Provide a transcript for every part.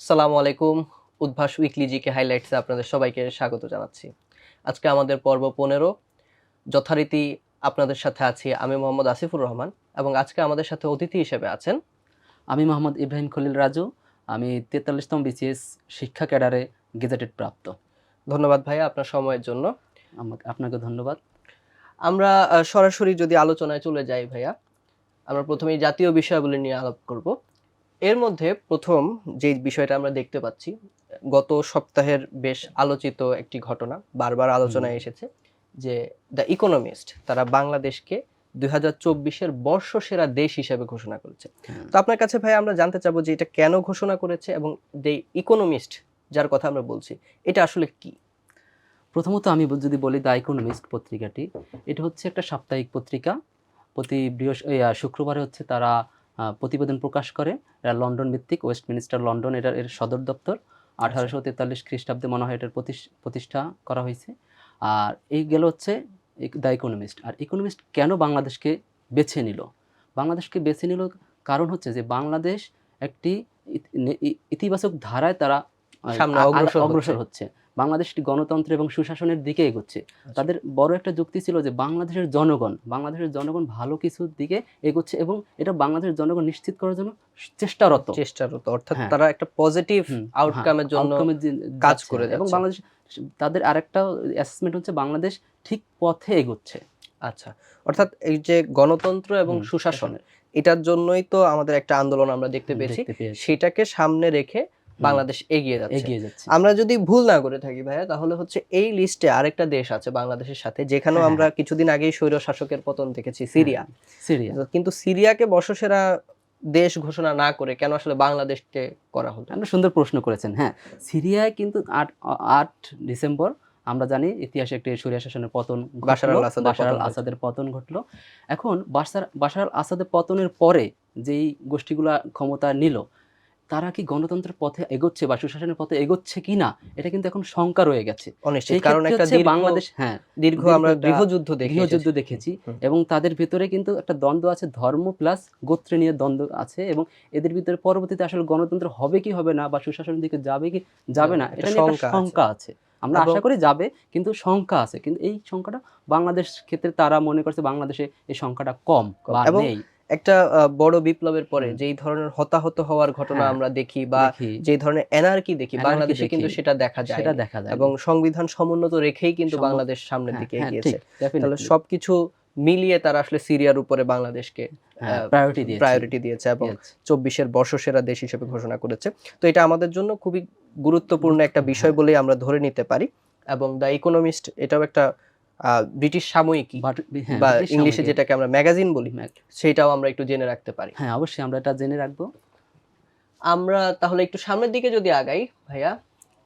সালামু আলাইকুম Udvash weekly GK হাইলাইটসে আপনাদের সবাইকে স্বাগত জানাচ্ছি। আজকে আমাদের পর্ব পনেরো যথারীতি আপনাদের সাথে আছি আমি মোহাম্মদ আসিফুর রহমান এবং আজকে আমাদের সাথে অতিথি হিসেবে আছেন আমি মোহাম্মদ ইব্রাহিম খলিল রাজু আমি তেতাল্লিশতম বিসিএস শিক্ষা ক্যাডারে গেজেটেড প্রাপ্ত। ধন্যবাদ ভাইয়া আপনার সময়ের জন্য। আমাকে আপনাকে ধন্যবাদ। আমরা সরাসরি যদি আলোচনায় চলে যাই ভাইয়া আমরা প্রথমে এই জাতীয় বিষয়গুলি নিয়ে আলাপ করব। এর মধ্যে প্রথম যে বিষয়টা আমরা দেখতে পাচ্ছি গত সপ্তাহের বেশ আলোচিত একটি ঘটনা বারবার আলোচনায় এসেছে যে দ্য ইকোনমিস্ট তারা বাংলাদেশকে দুই হাজার চব্বিশের বর্ষসেরা দেশ হিসেবে ঘোষণা করেছে। তো আপনার কাছে ভাই আমরা জানতে চাবো যে এটা কেন ঘোষণা করেছে এবং দ্য ইকোনমিস্ট যার কথা আমরা বলছি এটা আসলে কি? প্রথমত আমি যদি বলি দ্য ইকোনমিস্ট পত্রিকাটি এটা হচ্ছে একটা সাপ্তাহিক পত্রিকা। প্রতি বৃহস্প শুক্রবারে হচ্ছে তারা প্রতিবেদন প্রকাশ করে। এরা লন্ডন ভিত্তিক ওয়েস্টমিনিস্টার লন্ডন এটার এর সদর দপ্তর। আঠারোশো তেতাল্লিশ খ্রিস্টাব্দে মনে হয় এটার প্রতিষ্ঠা করা হয়েছে। আর এই গেল হচ্ছে দ্য ইকোনমিস্ট আর ইকোনমিস্ট কেন বাংলাদেশকে বেছে নিল? বাংলাদেশকে বেছে নিল কারণ হচ্ছে যে বাংলাদেশ একটি ইতিবাচক ধারায় তারা অগ্রসর হচ্ছে। বাংলাদেশ গণতন্ত্র এবং সুশাসনের দিকে এগোচ্ছে। তাদের বড় একটা যুক্তি ছিল যে বাংলাদেশের জনগণ বাংলাদেশের জনগণ ভালো কিছুর দিকে এগোচ্ছে এবং এটা বাংলাদেশের জনগণ নিশ্চিত করার জন্য চেষ্টারত। চেষ্টারত অর্থাৎ হ্যাঁ। তারা একটা পজিটিভ আউটকামের হ্যাঁ, জন্য কাজ করে এবং বাংলাদেশ তাদের আরেকটা অ্যাসেসমেন্ট হচ্ছে বাংলাদেশ ঠিক পথে এগোচ্ছে। আচ্ছা অর্থাৎ এই যে গণতন্ত্র এবং সুশাসন এটার জন্যই তো আমাদের একটা আন্দোলন আমরা দেখতে পেয়েছি। সেটাকে সামনে রেখে বাংলাদেশ এগিয়ে যাচ্ছে। এগিয়ে যাচ্ছে। আমরা যদি ভুল না করে থাকি ভাইয়া তাহলে হচ্ছে এই লিস্টে আরেকটা দেশ আছে বাংলাদেশের সাথে যেখানেও হ্যাঁ, আমরা কিছুদিন আগেই স্বৈর শাসকের পতন দেখেছি সিরিয়া। সিরিয়া। কিন্তু সিরিয়াকে বর্ষসেরা দেশ ঘোষণা না করে কেন আসলে বাংলাদেশকে করা হলো? আপনি সুন্দর প্রশ্ন করেছেন হ্যাঁ। সিরিয়ায় কিন্তু আট আট ডিসেম্বর আমরা জানি ইতিহাসে একটি সুরিয়া শাসনের পতন বাশার আল আসাদের বাশার আল পতন আসাদের পতন ঘটলো। এখন বাশার বাশার আল আসাদের পতনের পরে যেই গোষ্ঠীগুলা ক্ষমতা নিল তারা কি গণতন্ত্রের পথে এগোচ্ছে বা সুশাসনের পথে এগোচ্ছে কি না এটা কিন্তু এখন শঙ্কা রয়ে গেছে। অনিশ্চিত কারণ একটা বাংলাদেশ হ্যাঁ দীর্ঘ আমরা গৃহযুদ্ধ গৃহযুদ্ধ দেখেছি। এবং তাদের ভিতরে কিন্তু একটা দ্বন্দ্ব আছে ধর্ম প্লাস গোত্রে নিয়ে দ্বন্দ্ব আছে এবং এদের ভিতরে পরবর্তীতে আসলে গণতন্ত্র হবে কি হবে না বা সুশাসনের দিকে যাবে কি যাবে না এটা নিয়ে একটা শঙ্কা আছে। আমরা আশা করি যাবে কিন্তু শঙ্কা আছে। কিন্তু এই শঙ্কাটা বাংলাদেশ ক্ষেত্রে তারা মনে করছে বাংলাদেশে এই সংখ্যাটা কম। বা নেই। একটা বড় বিপ্লবের পরে। যেই ধরনের হতাহত হওয়ার ঘটনা হ্যাঁ। আমরা দেখি বা যে ধরনের এনার্কি দেখি বাংলাদেশে কিন্তু সেটা দেখা যায় সেটা দেখা যায় এবং সংবিধান সমুন্নত রেখেই কিন্তু বাংলাদেশ সামনের দিকে এগিয়েছে। তাহলে সবকিছু মিলিয়ে তারা আসলে সিরিয়ার উপরে বাংলাদেশকে প্রায়োরিটি দিয়ে প্রায়োরিটি দিয়েছে। এবং চব্বিশের বর্ষসেরা দেশ হিসেবে ঘোষণা করেছে। তো এটা আমাদের জন্য খুবই গুরুত্বপূর্ণ একটা বিষয় বলেই আমরা ধরে নিতে পারি এবং দ্য ইকোনমিস্ট এটাও একটা ব্রিটিশ সাময়িকী হ্যাঁ, বা ইংলিশে যেটাকে আমরা ম্যাগাজিন বলি সেটাও আমরা একটু জেনে রাখতে পারি। হ্যাঁ অবশ্যই আমরা এটা জেনে রাখব। আমরা তাহলে একটু সামনের দিকে যদি আগাই ভাইয়া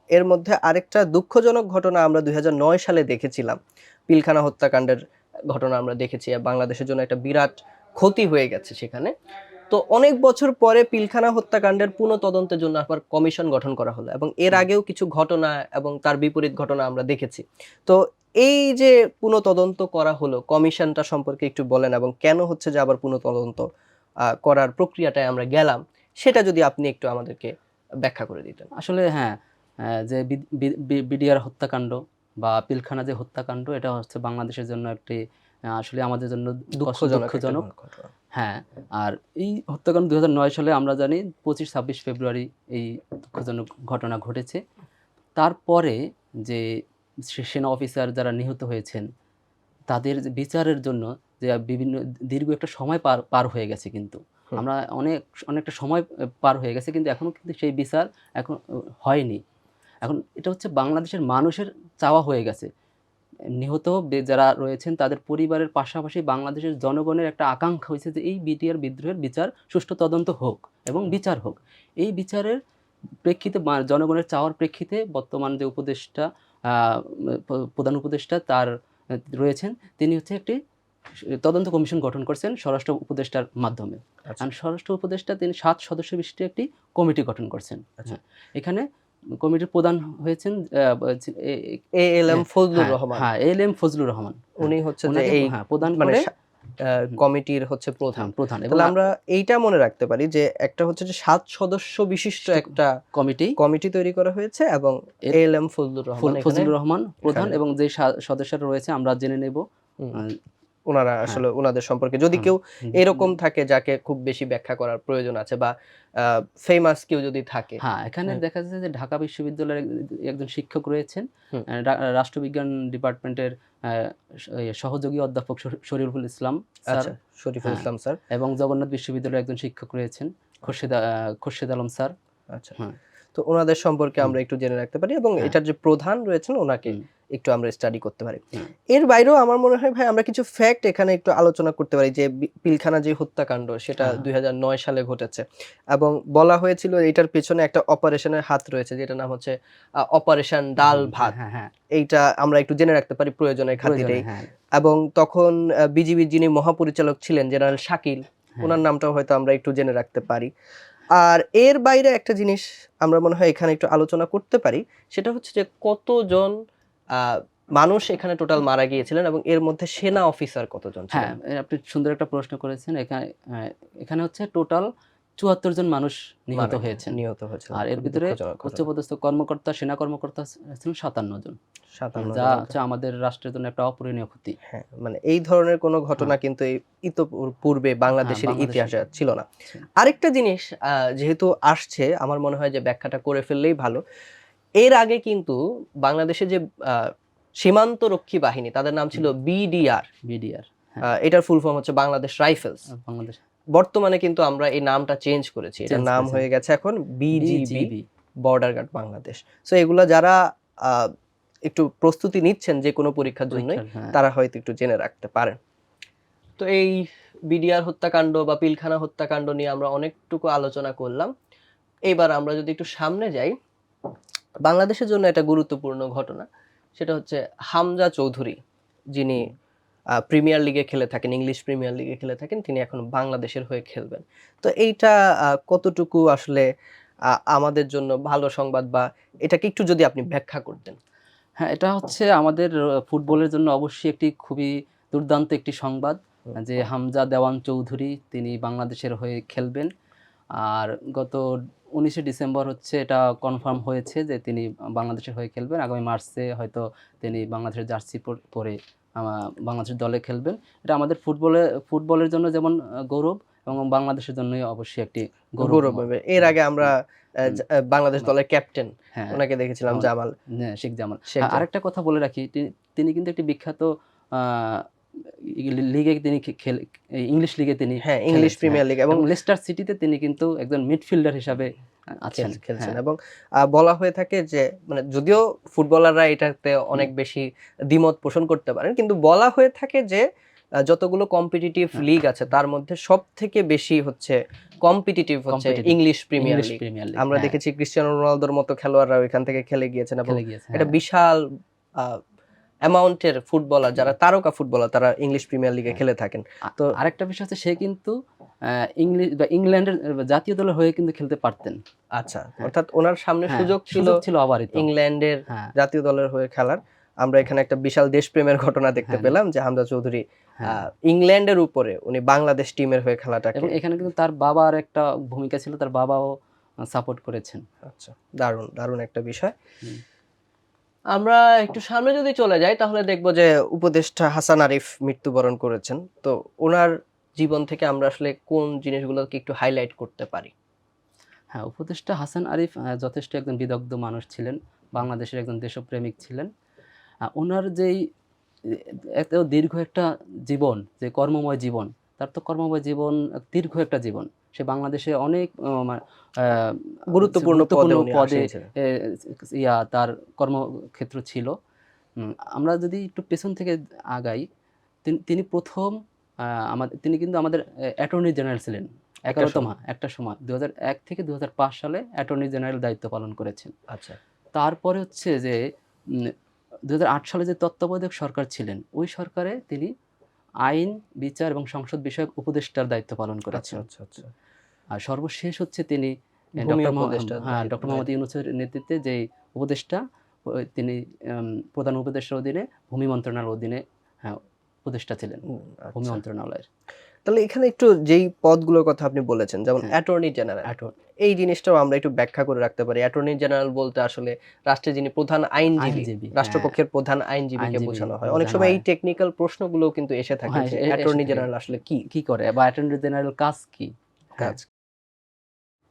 এর মধ্যে আরেকটা দুঃখজনক ঘটনা আমরা দুই হাজার নয় সালে দেখেছিলাম। পিলখানা হত্যাকাণ্ডের ঘটনা আমরা দেখেছি আর বাংলাদেশের জন্য একটা বিরাট ক্ষতি হয়ে গেছে সেখানে। তো অনেক বছর পরে পিলখানা হত্যাকাণ্ডের পুনঃ তদন্তের জন্য আবার কমিশন গঠন করা হলো এবং এর আগেও কিছু ঘটনা এবং তার বিপরীত ঘটনা আমরা দেখেছি। তো এই যে পুনঃ তদন্ত করা হলো কমিশনটা সম্পর্কে একটু বলেন এবং কেন হচ্ছে যে আবার পুনঃ তদন্ত করার প্রক্রিয়াটায় আমরা গেলাম সেটা যদি আপনি একটু আমাদেরকে ব্যাখ্যা করে দিতেন। আসলে হ্যাঁ যে বিডিআর হত্যাকাণ্ড বা পিলখানা যে হত্যাকাণ্ড এটা হচ্ছে বাংলাদেশের জন্য একটি আসলে আমাদের জন্য দুঃখজনক। হ্যাঁ আর এই হত্যাকাণ্ড দু হাজার নয় সালে আমরা জানি পঁচিশ ছাব্বিশ ফেব্রুয়ারি এই দুঃখজনক ঘটনা ঘটেছে। তারপরে যে সেনা অফিসার যারা নিহত হয়েছেন তাদের বিচারের জন্য যে বিভিন্ন দীর্ঘ একটা সময় পার পার হয়ে গেছে কিন্তু। আমরা অনেক অনেকটা সময় পার হয়ে গেছে কিন্তু এখনও কিন্তু সেই বিচার এখন হয়নি। এখন এটা হচ্ছে বাংলাদেশের মানুষের চাওয়া হয়ে গেছে। নিহত যারা রয়েছেন তাদের পরিবারের পাশাপাশি বাংলাদেশের জনগণের একটা আকাঙ্ক্ষা হয়েছে যে এই বিটিআর বিদ্রোহের বিচার সুষ্ঠু তদন্ত হোক এবং বিচার হোক। এই বিচারের প্রেক্ষিতে জনগণের চাওয়ার প্রেক্ষিতে বর্তমান যে উপদেষ্টা প্রধান উপদেষ্টা তার রয়েছেন। তিনি হচ্ছে একটি তদন্ত কমিশন গঠন করছেন স্বরাষ্ট্র উপদেষ্টার মাধ্যমে। কারণ স্বরাষ্ট্র উপদেষ্টা তিনি সাত সদস্য বিশিষ্ট একটি কমিটি গঠন করছেন। আচ্ছা। হ্যাঁ। এখানে কমিটির প্রধান হয়েছেন এ- এল এম হ্যাঁ, ফজলুর হ্যাঁ, রহমান। হ্যাঁ এল এম ফজলুর রহমান। উনি হচ্ছেন এই প্রধান মানে কমিটির হচ্ছে প্রধান। প্রধান প্রধান। তাহলে আমরা এইটা মনে রাখতে পারি যে একটা হচ্ছে যে সাত সদস্য বিশিষ্ট একটা কমিটি। কমিটি তৈরি করা হয়েছে এবং এল এম ফজলুর রহমান ফজলুর রহমান প্রধান এবং যে সদস্যরা রয়েছে আমরা জেনে নেব। ওনারা আসলে ওনাদের সম্পর্কে। যদি কেউ এরকম থাকে যাকে খুব বেশি ব্যাখ্যা করার প্রয়োজন আছে বা ফেমাস কেউ যদি থাকে। হ্যাঁ এখানে হ্যাঁ। দেখা যাচ্ছে যে ঢাকা বিশ্ববিদ্যালয়ের একজন শিক্ষক রয়েছেন। রাষ্ট্রবিজ্ঞান ডিপার্টমেন্টের সহযোগী অধ্যাপক শর- শরীফুল ইসলাম স্যার আচ্ছা শরীফুল হ্যাঁ। ইসলাম স্যার এবং জগন্নাথ বিশ্ববিদ্যালয়ের একজন শিক্ষক রয়েছেন খোরশেদ আহ, খোরশেদ আলম স্যার আচ্ছা হ্যাঁ। তো ওনাদের সম্পর্কে আমরা একটু জেনে রাখতে পারি এবং হ্যাঁ। এটার যে প্রধান রয়েছেন ওনাকে। একটু আমরা স্টাডি করতে পারি। এর বাইরেও আমার মনে হয় ভাই আমরা কিছু ফ্যাক্ট এখানে একটু আলোচনা করতে পারি যে পিলখানা যে হত্যাকাণ্ড সেটা হ্যাঁ। দুই সালে ঘটেছে। এবং বলা হয়েছিল এটার পেছনে একটা অপারেশনের হাত রয়েছে যেটা নাম হচ্ছে অপারেশন ডাল ভাত। হ্যাঁ হ্যাঁ। এইটা আমরা একটু জেনে রাখতে পারি প্রয়োজনের হ্যাঁ। এবং তখন বিজিবির যিনি মহাপরিচালক ছিলেন জেনারেল শাকিল। ওনার নামটাও হয়তো আমরা একটু জেনে রাখতে পারি। আর এর বাইরে একটা জিনিস আমরা মনে হয় এখানে একটু আলোচনা করতে পারি সেটা হচ্ছে যে কতজন মানুষ এখানে টোটাল মারা গিয়েছিলেন এবং এর মধ্যে সেনা অফিসার কতজন হ্যাঁ আপনি সুন্দর একটা প্রশ্ন করেছেন। এখানে এখানে হচ্ছে টোটাল চুয়াত্তর জন মানুষ নিহত হয়েছেন। নিহত হয়েছে আর এর ভিতরে উচ্চপদস্থ কর্মকর্তা সেনা কর্মকর্তা ছিলেন সাতান্ন জন। সাতান্ন যা হচ্ছে আমাদের রাষ্ট্রের জন্য একটা অপূরণীয় ক্ষতি। হ্যাঁ মানে এই ধরনের কোনো ঘটনা কিন্তু এই ইতোপূর্বে বাংলাদেশের হ্যাঁ, ইতিহাসে ছিল না। আরেকটা জিনিস আহ, যেহেতু আসছে আমার মনে হয় যে ব্যাখ্যাটা করে ফেললেই ভালো। এর আগে কিন্তু বাংলাদেশে যে সীমান্ত রক্ষী বাহিনী তাদের নাম ছিল বিডিআর বিডিআর এটার ফুল ফর্ম হচ্ছে বাংলাদেশ রাইফেলস। বাংলাদেশ। বর্তমানে কিন্তু আমরা এই নামটা চেঞ্জ করেছি এটার নাম হয়ে গেছে এখন BGB border guard Bangladesh so এগুলা যারা আহ, একটু প্রস্তুতি নিচ্ছেন যে কোনো পরীক্ষার জন্য হ্যাঁ। তারা হয়তো একটু জেনে রাখতে পারেন। তো এই বিডিআর হত্যাকাণ্ড বা পিলখানা হত্যাকাণ্ড নিয়ে আমরা অনেকটুকু আলোচনা করলাম। এবার আমরা যদি একটু সামনে যাই বাংলাদেশের জন্য একটা গুরুত্বপূর্ণ ঘটনা। সেটা হচ্ছে হামজা চৌধুরী যিনি প্রিমিয়ার লিগে খেলে থাকেন ইংলিশ প্রিমিয়ার লিগে খেলে থাকেন তিনি এখন বাংলাদেশের হয়ে খেলবেন। তো এইটা কতটুকু আসলে আমাদের জন্য ভালো সংবাদ বা এটাকে একটু যদি আপনি ব্যাখ্যা করতেন। হ্যাঁ এটা হচ্ছে আমাদের ফুটবলের জন্য অবশ্যই একটি খুবই দুর্দান্ত একটি সংবাদ যে হামজা দেওয়ান চৌধুরী তিনি বাংলাদেশের হয়ে খেলবেন। আর গত উনিশে ডিসেম্বর হচ্ছে এটা কনফার্ম হয়েছে যে তিনি বাংলাদেশের হয়ে খেলবেন। আগামী মার্চে হয়তো তিনি বাংলাদেশের জার্সি পর- বাংলাদেশের দলে খেলবেন। এটা আমাদের ফুটবলে ফুটবলের জন্য যেমন গৌরব এবং বাংলাদেশের জন্যই অবশ্যই একটি গৌরব হবে। এর আগে আমরা বাংলাদেশ দলের ক্যাপ্টেন হ্যাঁ। ওনাকে দেখেছিলাম জামাল। হ্যাঁ, শেখ জামাল। শেখ আরেকটা কথা বলে রাখি তিনি কিন্তু একটি বিখ্যাত লিগে তিনি খেল ইংলিশ লিগে তিনি হ্যাঁ ইংলিশ প্রিমিয়ার লিগ এবং লেস্টার সিটিতে তিনি কিন্তু একজন মিডফিল্ডার হিসাবে আছেন। খেলছেন হ্যাঁ, এবং বলা হয়ে থাকে যে মানে যদিও ফুটবলাররা এটাতে অনেক বেশি দ্বিমত পোষণ করতে পারেন কিন্তু বলা হয়ে থাকে যে যতগুলো কম্পিটিটিভ হ্যাঁ। লিগ আছে তার মধ্যে সব থেকে বেশি হচ্ছে কম্পিটিটিভ হচ্ছে ইংলিশ প্রিমিয়ার লিগ। আমরা হ্যাঁ, দেখেছি ক্রিস্টিয়ানো রোনালদোর মতো খেলোয়াড়রাও এখান থেকে খেলে গিয়েছেন এবং এটা। বিশাল অ্যামাউন্টের ফুটবলার যারা তারকা ফুটবলার তারা ইংলিশ প্রিমিয়ার লিগে। খেলে থাকেন তো- আরেকটা বিষয় হচ্ছে সে কিন্তু ইংলিশ বা ইংল্যান্ডের জাতীয় দলের হয়ে কিন্তু খেলতে পারতেন আচ্ছা হ্যাঁ। অর্থাৎ ওনার সামনে হ্যাঁ, সুযোগ ছিল ছিল অবারিত ইংল্যান্ডের হ্যাঁ জাতীয় দলের হয়ে খেলার আমরা এখানে একটা বিশাল দেশপ্রেমের ঘটনা দেখতে। পেলাম যে হামজা চৌধুরী। আহ, ইংল্যান্ডের উপরে উনি বাংলাদেশ টিমের হয়ে খেলাটাকে এবং এখানে কিন্তু তার বাবার একটা ভূমিকা ছিল তার বাবাও সাপোর্ট করেছেন আচ্ছা দারুণ দারুণ একটা বিষয়। আমরা একটু সামনে যদি চলে যাই, তাহলে দেখব যে উপদেষ্টা হাসান আরিফ মৃত্যুবরণ করেছেন। তো ওনার জীবন থেকে আমরা আসলে কোন জিনিসগুলোকে একটু হাইলাইট করতে পারি? হ্যাঁ উপদেষ্টা হাসান আরিফ যথেষ্ট একজন বিদগ্ধ মানুষ ছিলেন, বাংলাদেশের একজন দেশপ্রেমিক ছিলেন। ওনার যেই, এত দীর্ঘ একটা জীবন, যে কর্মময় জীবন, তার তো কর্মময় জীবন, দীর্ঘ একটা জীবন। সে বাংলাদেশে অনেক আহ, গুরুত্বপূর্ণ পদে ইয়া তার কর্মক্ষেত্র ছিল। আমরা যদি একটু পেছন থেকে আগাই তিনি- প্রথম আমাদের তিনি কিন্তু আমাদের অ্যাটর্নি জেনারেল ছিলেন এগারোতম একটা সময় দু এক থেকে দু হাজার পাঁচ সালে অ্যাটর্নি জেনারেল দায়িত্ব পালন করেছেন। আচ্ছা। তারপরে হচ্ছে যে দু হাজার আট সালে যে তত্ত্বাবধায়ক সরকার ছিলেন ওই সরকারে তিনি আইন বিচার এবং সংসদ বিষয়ক উপদেষ্টার দায়িত্ব পালন আচ্ছা করেছেন। আচ্ছা আচ্ছা। আর সর্বশেষ হচ্ছে তিনি ডক্টর মোহাম্মদ- হ্যাঁ ডক্টর মোহাম্মদ ইউনুসের নেতৃত্বে যে উপদেষ্টা তিনি প্রধান উপদেষ্টার অধীনে ভূমি মন্ত্রণালয়ের অধীনে হ্যাঁ উপদেষ্টা ছিলেন। ভূমি। মন্ত্রণালয়ের। তাহলে এখানে একটু যেই পদগুলোর কথা আপনি বলেছেন যেমন হ্যাঁ। অ্যাটর্নি জেনারেল এই জিনিসটাও আমরা একটু ব্যাখ্যা করে রাখতে পারি। অ্যাটর্নি জেনারেল বলতে আসলে রাষ্ট্রের যিনি প্রধান আইনজীবী আইনজীবী, রাষ্ট্রপক্ষের প্রধান আইনজীবীকে বোঝানো হয়। অনেক সময় এই টেকনিক্যাল প্রশ্নগুলো কিন্তু এসে থাকে হ্যাঁ, অ্যাটর্নি জেনারেল আসলে কি? কি করে বা অ্যাটর্নি জেনারেল কাজ কি? কাজ।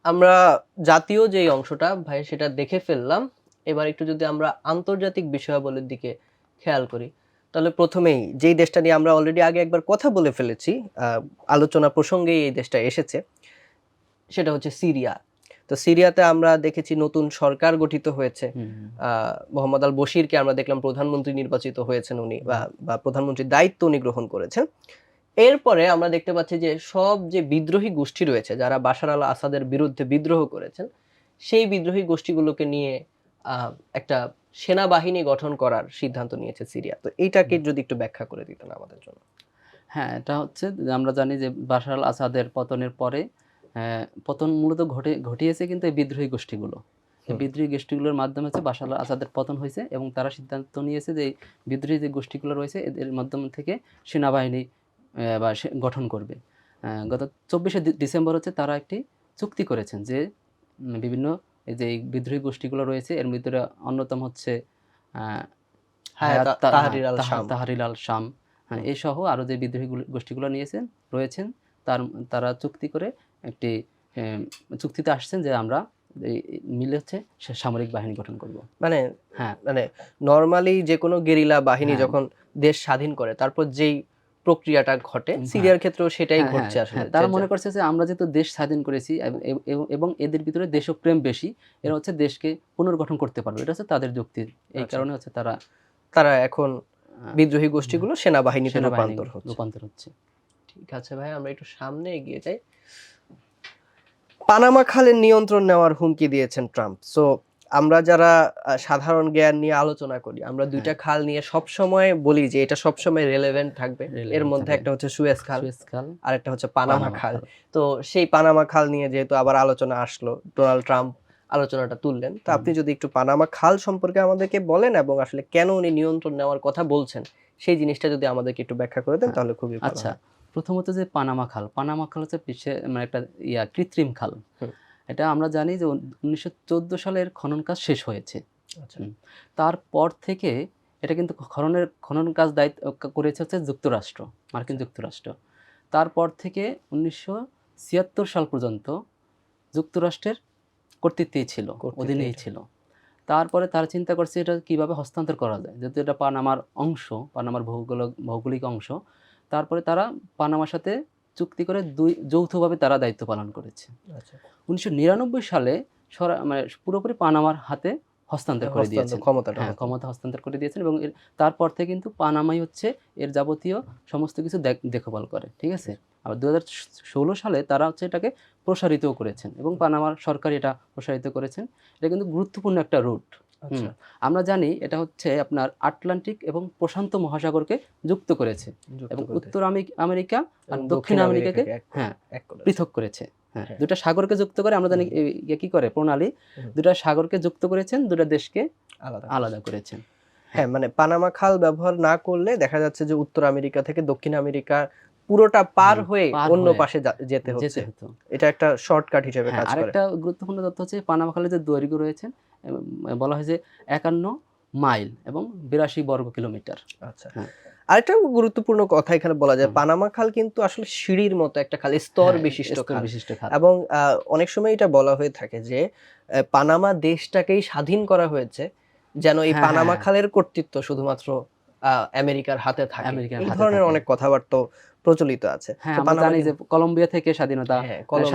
আমরা জাতীয় যে অংশটা ভাই সেটা দেখে ফেললাম। এবার একটু যদি আমরা আন্তর্জাতিক বিষয়াবলীর দিকে খেয়াল করি তাহলে প্রথমেই যেই দেশটা নিয়ে আমরা অলরেডি আগে একবার কথা বলে ফেলেছি আলোচনা প্রসঙ্গেই এই দেশটা এসেছে সেটা হচ্ছে সিরিয়া। তো সিরিয়াতে আমরা দেখেছি নতুন সরকার গঠিত হয়েছে। আহ, মোহাম্মদ আল বশিরকে আমরা দেখলাম প্রধানমন্ত্রী নির্বাচিত হয়েছেন উনি বা বা প্রধানমন্ত্রীর দায়িত্ব উনি গ্রহণ করেছেন। এরপরে আমরা দেখতে পাচ্ছি যে সব যে বিদ্রোহী গোষ্ঠী রয়েছে যারা বাশার আল আসাদের বিরুদ্ধে বিদ্রোহ করেছেন সেই বিদ্রোহী গোষ্ঠীগুলোকে নিয়ে আহ, একটা সেনাবাহিনী গঠন করার সিদ্ধান্ত নিয়েছে সিরিয়া। তো এইটাকে যদি একটু ব্যাখ্যা করে দিতেন আমাদের জন্য। হ্যাঁ এটা হচ্ছে আমরা জানি যে বাশার আল আসাদের পতনের পরে পতন মূলত ঘটে ঘটিয়েছে কিন্তু এই বিদ্রোহী গোষ্ঠীগুলো। এই বিদ্রোহী গোষ্ঠীগুলোর মাধ্যমে হচ্ছে বাশার আল আসাদের পতন হয়েছে এবং তারা সিদ্ধান্ত নিয়েছে যে বিদ্রোহী যে গোষ্ঠীগুলো রয়েছে এদের মাধ্যম থেকে সেনাবাহিনী বা গঠন করবে। গত চব্বিশে ডিসেম্বর হচ্ছে তারা একটি চুক্তি করেছেন যে বিভিন্ন যে বিদ্রোহী গোষ্ঠীগুলো রয়েছে এর ভিতরে অন্যতম হচ্ছে তাহরির আল শাম। হ্যাঁ এই সহ আরও যে বিদ্রোহী গুলো- গোষ্ঠীগুলো নিয়েছেন রয়েছেন তার তারা চুক্তি করে একটি চুক্তিতে আসছেন যে আমরা মিলে হচ্ছে সামরিক বাহিনী গঠন করব মানে হ্যাঁ মানে নর্মালি যে কোনো গেরিলা বাহিনী হ্যাঁ। যখন দেশ স্বাধীন করে তারপর যেই প্রক্রিয়াটা ঘটে। হ্যাঁ। সিরিয়ার ক্ষেত্রেও সেটাই হ্যাঁ, ঘটছে হ্যাঁ, আসলে তারা মনে করছে যে আমরা যেহেতু দেশ স্বাধীন করেছি এব- এদের ভিতরে দেশপ্রেম বেশি এরা হচ্ছে দেশকে পুনর্গঠন করতে পারবে। এটা হচ্ছে তাদের যুক্তি। এই আচ্ছা। কারণে হচ্ছে তারা তারা এখন বিদ্রোহী গোষ্ঠীগুলো সেনাবাহিনীতে সেনাবাহিনী রূপান্তর হচ্ছে। রূপান্তর হচ্ছে। ঠিক আছে ভাই আমরা একটু সামনে এগিয়ে যাই। পানামা খালের নিয়ন্ত্রণ নেওয়ার হুমকি দিয়েছেন ট্রাম্প। সো আমরা যারা সাধারণ জ্ঞান নিয়ে আলোচনা করি আমরা দুইটা খাল নিয়ে সব সময় বলি যে এটা সব সময় রেলেভেন্ট থাকবে। এর মধ্যে একটা হচ্ছে সুয়েজ খাল আর একটা হচ্ছে পানামা খাল। তো সেই পানামা খাল নিয়ে যেহেতু আবার আলোচনা আসলো ডোনাল্ড ট্রাম্প আলোচনাটা তুললেন তো আপনি যদি একটু পানামা খাল সম্পর্কে আমাদেরকে বলেন এবং আসলে কেন উনি নিয়ন্ত্রণ নেওয়ার কথা বলছেন সেই জিনিসটা যদি আমাদেরকে একটু ব্যাখ্যা করে দেন তাহলে খুবই আচ্ছা হয়। প্রথমত যে পানামা খাল পানামা খাল হচ্ছে মানে একটা ইয়া কৃত্রিম খাল। এটা আমরা জানি যে উনিশশো চোদ্দ সালের খনন কাজ শেষ হয়েছে। আচ্ছা। তারপর থেকে এটা কিন্তু খননের খনন কাজ দায়িত্ব করেছে হচ্ছে যুক্তরাষ্ট্র মার্কিন যুক্তরাষ্ট্র। তারপর থেকে উনিশশো ছিয়াত্তর সাল পর্যন্ত যুক্তরাষ্ট্রের কর্তৃত্বেই ছিল অধীনেই ছিল। ছিল। তারপরে তারা চিন্তা করছে এটা কীভাবে হস্তান্তর করা যায় যেহেতু এটা পানামার অংশ পানামার ভৌগোলিক ভৌগোলিক অংশ। তারপরে তারা পানামার সাথে চুক্তি করে দুই যৌথভাবে তারা দায়িত্ব পালন করেছে। আচ্ছা। উনিশশো নিরানব্বই সালে সরা মানে পুরোপুরি পানামার হাতে হস্তান্তর করে দিয়েছেন। ক্ষমতাটা হ্যাঁ ক্ষমতা হস্তান্তর করে দিয়েছেন এবং এর তারপর থেকে কিন্তু পানামাই হচ্ছে এর যাবতীয় সমস্ত কিছু দেখ- দেখভাল করে ঠিক আছে? আবার দু হাজার ষোলো সালে তারা হচ্ছে এটাকে প্রসারিতও করেছেন এবং পানামার সরকার এটা প্রসারিত করেছেন। এটা কিন্তু গুরুত্বপূর্ণ একটা রুট। আমরা জানি এটা হচ্ছে আপনার আটলান্টিক এবং প্রশান্ত মহাসাগরকে যুক্ত করেছে এবং উত্তর আমেরিকা আর দক্ষিণ আমেরিকাকে হ্যাঁ পৃথক করেছে হ্যাঁ হ্যাঁ। দুটা সাগরকে যুক্ত করে আমরা জানি কি করে প্রণালী দুটা সাগরকে যুক্ত করেছেন দুটা দেশকে আলাদা আলাদা করেছেন। হ্যাঁ মানে পানামা খাল ব্যবহার না করলে দেখা যাচ্ছে যে উত্তর আমেরিকা থেকে দক্ষিণ আমেরিকা পুরোটা পার হয়ে অন্য পাশে যেতে হচ্ছে। এটা একটা শর্টকাট হিসেবে হ্যাঁ, কাজ করে। আরেকটা গুরুত্বপূর্ণ তথ্য হচ্ছে পানামা খালের যে দৈর্ঘ্য রয়েছে বলা হয় যে একান্ন মাইল এবং বিরাশি বর্গ কিলোমিটার। আচ্ছা। হ্যাঁ। আরেকটা গুরুত্বপূর্ণ কথা এখানে বলা যায় পানামা খাল কিন্তু আসলে সিঁড়ির মতো একটা খাল স্তর হ্যাঁ, বিশিষ্ট খাল। বিশিষ্ট খাল। এবং অনেক সময় এটা বলা হয়ে থাকে যে পানামা দেশটাকেই স্বাধীন করা হয়েছে যেন এই পানামা। খালের কর্তৃত্ব শুধুমাত্র আহ, আমেরিকার হাতে থাকে। আমেরিকার এই ধরনের অনেক কথাবার্তা প্রচলিত আছে। হ্যাঁ আমরা জানি যে কলম্বিয়া থেকে স্বাধীনতা হ্যাঁ, কলম-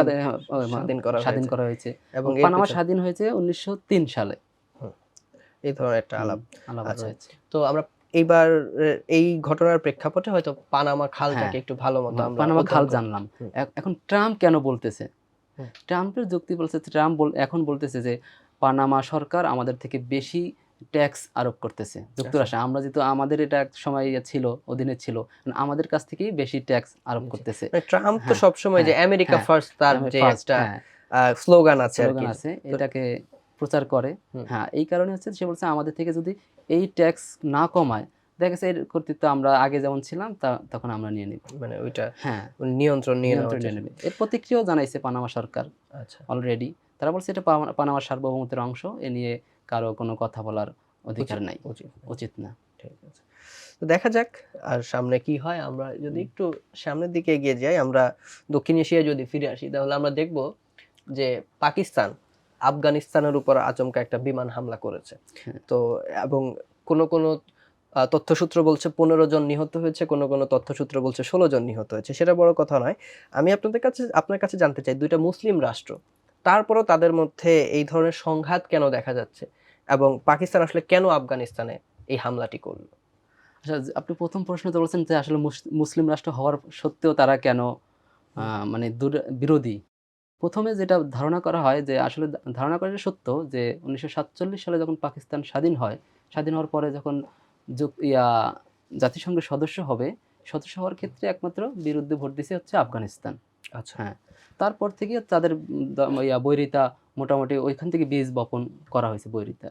স্বাধীন করা স্বাধীন হয়েছে। করা হয়েছে। এবং পানামা স্বাধীন হয়েছে উনিশশো তিন সালে। এই ধরনের একটা আলাপ আলাপ। রয়েছে। তো আমরা এইবার এই ঘটনার প্রেক্ষাপটে হয়তো পানামা খালটাকে হ্যাঁ। একটু ভালো মতো আমরা পানামা খাল জানলাম। এখন ট্রাম্প কেন বলতেছে? ট্রাম্পের যুক্তি বলছে ট্রাম্প বল- এখন বলতেছে যে পানামা সরকার আমাদের থেকে বেশি ট্যাক্স আরোপ করতেছে। আচ্ছা। যুক্তরাষ্ট্রে আমরা যেহেতু আমাদের এটা এক সময় ইয়ে ছিল অধীনে ছিল আমাদের কাছ থেকেই বেশি ট্যাক্স আরোপ করতেছে। মানে ট্রাম্প তো হ্যাঁ, সবসময় যে হ্যাঁ, আমেরিকা হ্যাঁ, ফার্স্ট তার যে একটা হ্যাঁ, স্লোগান আছে স্লোগান আছে এটাকে প্রচার করে। হ্যাঁ এই কারণে হচ্ছে সে বলছে আমাদের থেকে যদি এই ট্যাক্স না কমায় দেখা গেছে এর কর্তৃত্ব আমরা আগে যেমন ছিলাম তা- তখন আমরা নিয়ে নিব। মানে ওইটা হ্যাঁ নিয়ন্ত্রণ নিয়ে নিয়ন্ত্রণ নিয়ে নেবে। এর প্রতিক্রিয়াও জানাইছে পানামা সরকার আচ্ছা। অলরেডি তারা বলছে এটা পানামা- পানামার সার্বভৌমত্বের অংশ এ নিয়ে কারও কোনো কথা বলার অধিকার নাই। উচিত না। ঠিক আছে। তো দেখা যাক আর সামনে কি হয় আমরা যদি একটু সামনের দিকে এগিয়ে যাই আমরা দক্ষিণ এশিয়ায় যদি ফিরে আসি তাহলে আমরা দেখব যে পাকিস্তান আফগানিস্তানের উপর আচমকা একটা বিমান হামলা করেছে। হ্যাঁ। তো এবং কোন কোন তথ্যসূত্র বলছে পনেরো জন নিহত হয়েছে কোন কোন তথ্যসূত্র বলছে ষোলো জন নিহত হয়েছে। সেটা বড় কথা নয়। আমি আপনাদের কাছে আপনার কাছে জানতে চাই দুইটা মুসলিম রাষ্ট্র তারপরও তাদের মধ্যে এই ধরনের সংঘাত কেন দেখা যাচ্ছে? এবং পাকিস্তান আসলে কেন আফগানিস্তানে এই হামলাটি করল? আচ্ছা আপনি প্রথম প্রশ্নতে বলছেন যে আসলে মুস- মুসলিম রাষ্ট্র হওয়ার সত্ত্বেও তারা কেন মানে দূর- বিরোধী। প্রথমে যেটা ধারণা করা হয় যে আসলে ধারণা করা সত্য যে উনিশশো সাতচল্লিশ সালে যখন পাকিস্তান স্বাধীন হয় স্বাধীন হওয়ার পরে যখন ইয়া জাতিসংঘের সদস্য হবে সদস্য হওয়ার ক্ষেত্রে একমাত্র বিরুদ্ধে ভোট দিছে হচ্ছে আফগানিস্তান। আচ্ছা। হ্যাঁ তারপর থেকে তাদের ইয়া বৈরিতা মোটামুটি ওইখান থেকে বীজ বপন করা হয়েছে বৈরিতা।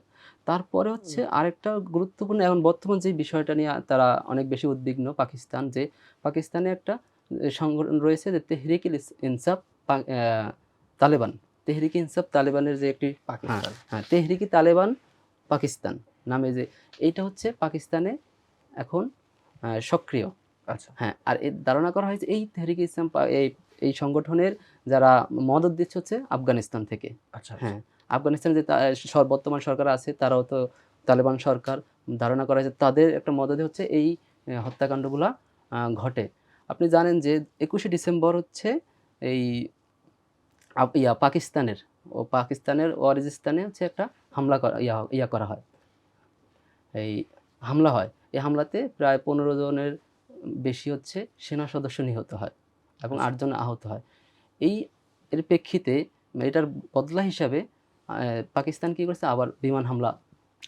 তারপরে হচ্ছে আরেকটা গুরুত্বপূর্ণ এখন বর্তমান যে বিষয়টা নিয়ে তারা অনেক বেশি উদ্বিগ্ন পাকিস্তান যে পাকিস্তানে একটা সংগঠন রয়েছে যে তেহরিক ইনসাফ তালেবান। তেহরিক ইনসাফ তালেবানের যে একটি পাকিস্তান। হ্যাঁ। তেহরিকি তালেবান পাকিস্তান নামে যে এইটা হচ্ছে পাকিস্তানে এখন সক্রিয়। আচ্ছা। হ্যাঁ আর এর ধারণা করা হয়েছে এই তেহরিক ইসলাম এই এই সংগঠনের যারা মদত দিচ্ছে হচ্ছে আফগানিস্তান থেকে। আচ্ছা হ্যাঁ আফগানিস্তানে যে বর্তমান সরকার আছে তারাও তো তালেবান সরকার ধারণা করা হয়েছে তাদের একটা মদতে হচ্ছে এই হত্যাকাণ্ডগুলা ঘটে। আপনি জানেন যে একুশে ডিসেম্বর হচ্ছে এই ইয়া পাকিস্তানের ও পাকিস্তানের ওয়ারিজিস্তানে হচ্ছে একটা হামলা করা ইয়া ইয়া করা হয়। এই হামলা হয়। এই হামলাতে প্রায় পনেরো জনের বেশি হচ্ছে সেনা সদস্য নিহত হয়। এবং। আটজন আহত হয়। এই এর প্রেক্ষিতে এটার বদলা হিসাবে পাকিস্তান কি করছে? আবার বিমান হামলা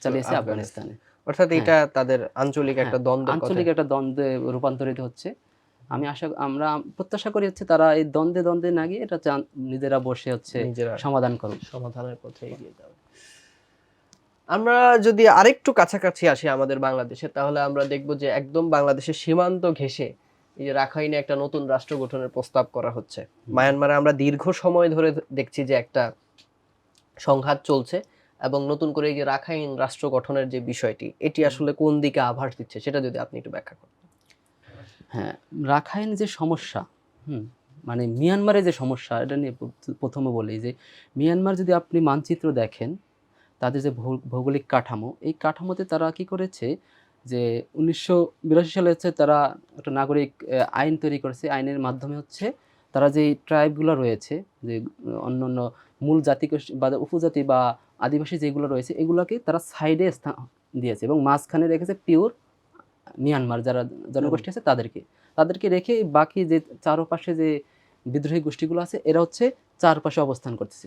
চালিয়েছে আফগানিস্তানে। অর্থাৎ হ্যাঁ। এটা তাদের আঞ্চলিক একটা হ্যাঁ, দ্বন্দ্ব আঞ্চলিক একটা দ্বন্দ্বে রূপান্তরিত হচ্ছে। আমি আশা আমরা প্রত্যাশা করি হচ্ছে তারা এই দ্বন্দ্বে দ্বন্দ্বে না গিয়ে এটা নিজেরা বসে হচ্ছে সমাধান করুক। সমাধানের পথে এগিয়ে যাবে। আমরা যদি আরেকটু কাছাকাছি আসি আমাদের বাংলাদেশে তাহলে আমরা দেখব যে একদম বাংলাদেশের সীমান্ত ঘেঁষে এই যে রাখাইনে একটা নতুন রাষ্ট্র গঠনের প্রস্তাব করা হচ্ছে। মায়ানমারে আমরা দীর্ঘ সময় ধরে দেখছি যে একটা সংঘাত চলছে এবং নতুন করে এই যে রাখাইন রাষ্ট্র গঠনের যে বিষয়টি এটি আসলে কোন দিকে আভাস দিচ্ছে সেটা যদি আপনি একটু ব্যাখ্যা করেন হ্যাঁ রাখাইন যে সমস্যা হুম মানে মিয়ানমারে যে সমস্যা এটা নিয়ে প্র- প্রথমে বলি যে মিয়ানমার যদি আপনি মানচিত্র দেখেন তাদের যে ভৌ- ভৌগোলিক কাঠামো এই কাঠামোতে তারা কি করেছে যে উনিশশো বিরাশি সালে হচ্ছে তারা একটা নাগরিক আইন তৈরি করেছে। আইনের মাধ্যমে হচ্ছে তারা যে ট্রাইবগুলো রয়েছে, যে অন্য অন্য মূল জাতি বা উপজাতি বা আদিবাসী যেগুলো রয়েছে, এগুলোকে তারা সাইডে স্থান দিয়েছে এবং মাঝখানে রেখেছে পিওর মিয়ানমার, যারা জনগোষ্ঠী আছে তাদেরকে। তাদেরকে রেখে বাকি যে চারপাশে যে বিদ্রোহী গোষ্ঠীগুলো আছে, এরা হচ্ছে চারপাশে অবস্থান করতেছে।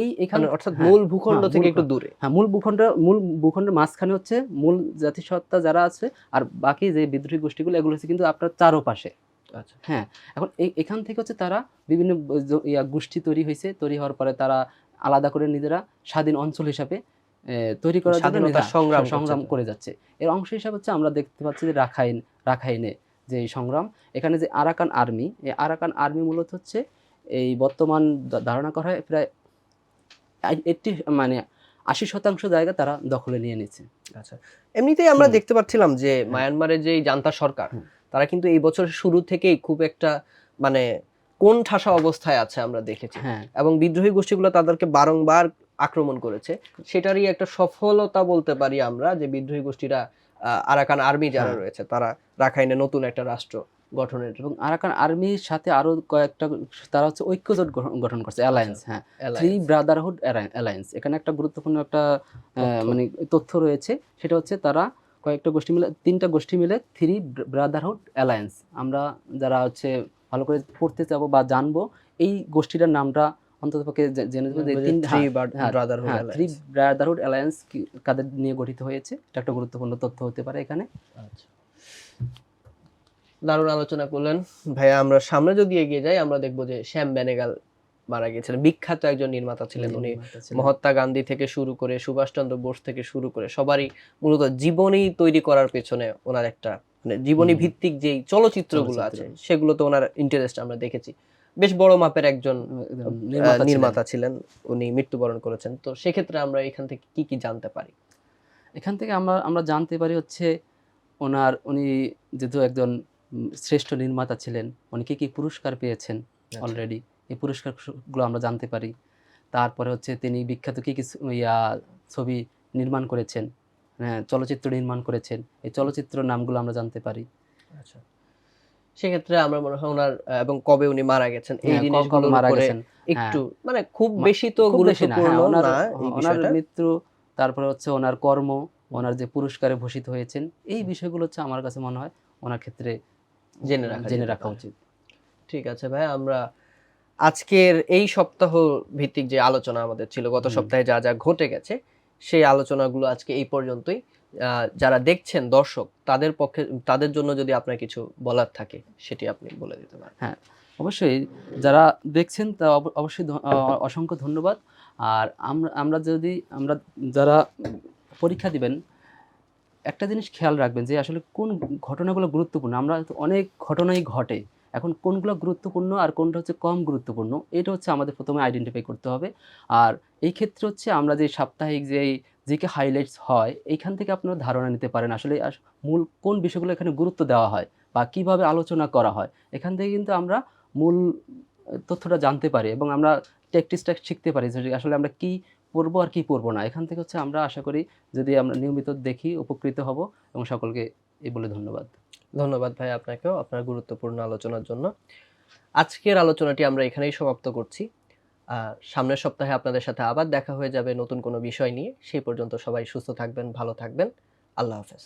এই এখানে মানে অর্থাৎ হ্যাঁ, মূল ভূখণ্ড হ্যাঁ, থেকে একটু দূরে। হ্যাঁ মূল ভূখণ্ড মূল ভূখণ্ডের মাঝখানে হচ্ছে মূল জাতিসত্তা যারা আছে আর বাকি যে বিদ্রোহী গোষ্ঠীগুলো এগুলো হচ্ছে কিন্তু আপনার চারপাশে। আচ্ছা। হ্যাঁ এখন এখান থেকে হচ্ছে তারা বিভিন্ন গোষ্ঠী তৈরি হয়েছে। তৈরি হওয়ার পরে তারা আলাদা করে নিজেরা স্বাধীন অঞ্চল হিসাবে তৈরি করার জন্য সংগ্রাম সংগ্রাম করে যাচ্ছে। এর অংশ হিসাবে হচ্ছে আমরা দেখতে পাচ্ছি যে রাখাইন রাখাইনে যে সংগ্রাম এখানে যে আরাকান আর্মি এই আরাকান আর্মি মূলত হচ্ছে এই বর্তমান ধারণা করা হয় প্রায় এইটটি মানে আশি শতাংশ জায়গা তারা দখলে নিয়ে নিচ্ছে আচ্ছা। এমনিতেই আমরা দেখতে পাচ্ছিলাম যে মায়ানমারের যে জান্তা সরকার তারা কিন্তু এই বছর শুরু থেকেই খুব একটা মানে কোন ঠাসা অবস্থায় আছে আমরা দেখেছি। হ্যাঁ। এবং বিদ্রোহী গোষ্ঠীগুলো তাদেরকে বারংবার আক্রমণ করেছে। সেটারই একটা সফলতা বলতে পারি আমরা যে বিদ্রোহী গোষ্ঠীরা আরাকান আর্মি যারা হ্যাঁ। রয়েছে তারা রাখাইনে নতুন একটা রাষ্ট্র গঠনের এবং আরাকান আর্মির সাথে আরও কয়েকটা তারা হচ্ছে ঐক্যজোট গঠন- করছে অ্যালায়েন্স হ্যাঁ। থ্রি ব্রাদারহুড অ্যালায়েন্স এখানে একটা গুরুত্বপূর্ণ একটা মানে তথ্য রয়েছে সেটা হচ্ছে তারা কয়েকটা গোষ্ঠী মিলে তিনটা গোষ্ঠী মিলে থ্রি ব্রাদারহুড অ্যালায়েন্স আমরা যারা হচ্ছে ভালো করে পড়তে যাব বা জানব এই গোষ্ঠীটার নামটা অন্তত পক্ষে জেনে দেবো যে তিন three brotherhood হ্যাঁ থ্রি ব্রাদারহুড অ্যালায়েন্স কাদের নিয়ে গঠিত হয়েছে এটা একটা গুরুত্বপূর্ণ তথ্য হতে পারে এখানে। আচ্ছা। দারুণ আলোচনা করলেন। ভাইয়া আমরা সামনে যদি এগিয়ে যাই আমরা দেখব যে শ্যাম বেনেগাল মারা গিয়েছিলেন। বিখ্যাত একজন নির্মাতা ছিলেন উনি। মহাত্মা গান্ধী থেকে শুরু করে সুভাষচন্দ্র বোস থেকে শুরু করে সবারই মূলত জীবনী তৈরি করার পেছনে ওনার একটা মানে জীবনী ভিত্তিক যেই চলচ্চিত্রগুলো আছে। সেগুলোতে ওনার ইন্টারেস্ট আমরা দেখেছি। বেশ বড় মাপের একজন নির্মাতা ছিলেন। উনি মৃত্যুবরণ করেছেন। তো সেক্ষেত্রে আমরা এখান থেকে কি কি জানতে পারি? এখান থেকে আমরা আমরা জানতে পারি হচ্ছে ওনার উনি যেহেতু একজন শ্রেষ্ঠ নির্মাতা ছিলেন। উনি কি কি পুরস্কার পেয়েছেন আচ্ছা। অলরেডি এই পুরস্কারগুলো আমরা জানতে পারি। তারপরে হচ্ছে তিনি বিখ্যাত কি কি ইয়া ছবি নির্মাণ করেছেন হ্যাঁ চলচ্চিত্র নির্মাণ করেছেন। এই চলচ্চিত্র নামগুলো আমরা জানতে পারি। আচ্ছা। সেক্ষেত্রে আমরা মনে হয় ওনার এবং কবে উনি মারা গেছেন এই হ্যাঁ, জিনিসগুলো মারা গেছেন? একটু মানে খুব বেশি তো গুরুত্বপূর্ণ হ্যাঁ, না ওনার মৃত্যু তারপরে হচ্ছে ওনার কর্ম ওনার যে পুরস্কারে ভূষিত হয়েছেন এই বিষয়গুলো হচ্ছে আমার কাছে মনে হয় ওনার ক্ষেত্রে জেনে রাখা জেনে রাখা উচিত। ঠিক আছে ভাই আমরা আজকের এই সপ্তাহ ভিত্তিক যে আলোচনা আমাদের ছিল গত সপ্তাহে যা যা ঘটে গেছে সেই আলোচনাগুলো আজকে এই পর্যন্তই। যারা দেখছেন দর্শক তাদের পক্ষে তাদের জন্য যদি আপনার কিছু বলার থাকে সেটি আপনি বলে দিতে পারেন। হ্যাঁ অবশ্যই। যারা দেখছেন তা অবশ্যই অসংখ্য ধন্যবাদ। আর আমরা আমরা যদি আমরা যারা পরীক্ষা দিবেন একটা জিনিস খেয়াল রাখবেন যে আসলে কোন ঘটনাগুলো গুরুত্বপূর্ণ, আমরা অনেক ঘটনাই ঘটে, এখন কোনগুলো গুরুত্বপূর্ণ আর কোনটা হচ্ছে কম গুরুত্বপূর্ণ, এটা হচ্ছে আমাদের প্রথমে আইডেন্টিফাই করতে হবে। আর এই ক্ষেত্রে হচ্ছে আমরা যে সাপ্তাহিক যে জিকে হাইলাইটস হয়, এইখান থেকে আপনারা ধারণা নিতে পারেন আসলে মূল কোন বিষয়গুলো এখানে গুরুত্ব দেওয়া হয় বা কীভাবে আলোচনা করা হয়। এখান থেকে কিন্তু আমরা মূল, তথ্যটা জানতে পারি এবং আমরা ট্যাকটিসটা শিখতে পারি যে আসলে আমরা কি পড়ব আর কি পূর্ব না। এখান থেকে হচ্ছে আমরা আশা করি যদি আমরা নিয়মিত দেখি, উপকৃত হব এবং সকলকে এই বলে ধন্যবাদ। ধন্যবাদ ভাই আপনাকেও আপনার গুরুত্বপূর্ণ আলোচনার জন্য। আজকের আলোচনাটি আমরা এখানেই সমাপ্ত করছি। সামনের সপ্তাহে আপনাদের সাথে আবার দেখা হয়ে যাবে নতুন কোনো বিষয় নিয়ে। সেই পর্যন্ত সবাই সুস্থ থাকবেন, ভালো থাকবেন। আল্লাহ হাফেজ।